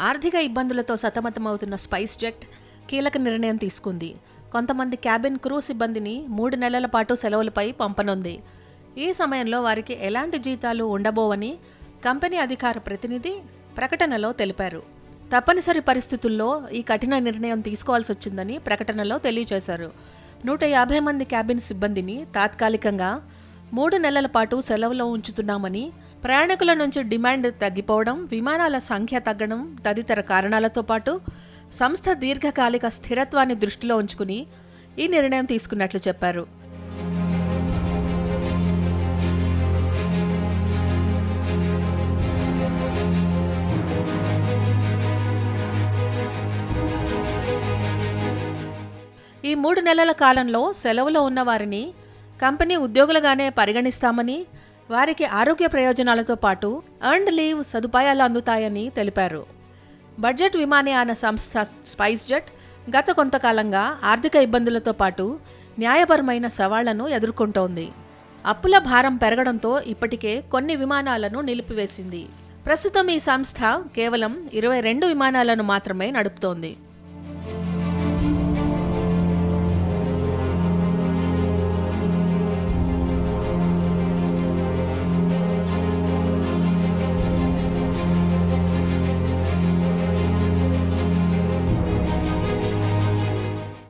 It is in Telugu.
ఆర్థిక ఇబ్బందులతో సతమతమవుతున్న స్పైస్ జెట్ కీలక నిర్ణయం తీసుకుంది. కొంతమంది క్యాబిన్ క్రూ సిబ్బందిని మూడు నెలల పాటు సెలవులపై పంపనుంది. ఈ సమయంలో వారికి ఎలాంటి జీతాలు ఉండబోవని కంపెనీ అధికార ప్రతినిధి ప్రకటనలో తెలిపారు. తప్పనిసరి పరిస్థితుల్లో ఈ కఠిన నిర్ణయం తీసుకోవాల్సి వచ్చిందని ప్రకటనలో తెలియజేశారు. నూట యాభై మంది క్యాబిన్ సిబ్బందిని తాత్కాలికంగా మూడు నెలల పాటు సెలవులో ఉంచుతున్నామని ప్రయాణికుల నుంచి డిమాండ్ తగ్గిపోవడం విమానాల సంఖ్య తగ్గడం తదితర కారణాలతో పాటు సంస్థ దీర్ఘకాలిక స్థిరత్వాన్ని దృష్టిలో ఉంచుకుని ఈ నిర్ణయం తీసుకున్నట్లు చెప్పారు. ఈ మూడు నెలల కాలంలో సెలవులో ఉన్న వారిని కంపెనీ ఉద్యోగులుగానే పరిగణిస్తామని వారికి ఆరోగ్య ప్రయోజనాలతో పాటు అర్న్డ్ లీవ్ సదుపాయాలు అందుతాయని తెలిపారు. బడ్జెట్ విమానయాన సంస్థ స్పైస్ జెట్ గత కొంతకాలంగా ఆర్థిక ఇబ్బందులతో పాటు న్యాయపరమైన సవాళ్ళను ఎదుర్కొంటోంది. అప్పుల భారం పెరగడంతో ఇప్పటికే కొన్ని విమానాలను నిలిపివేసింది. ప్రస్తుతం ఈ సంస్థ కేవలం ఇరవై రెండు విమానాలను మాత్రమే నడుపుతోంది.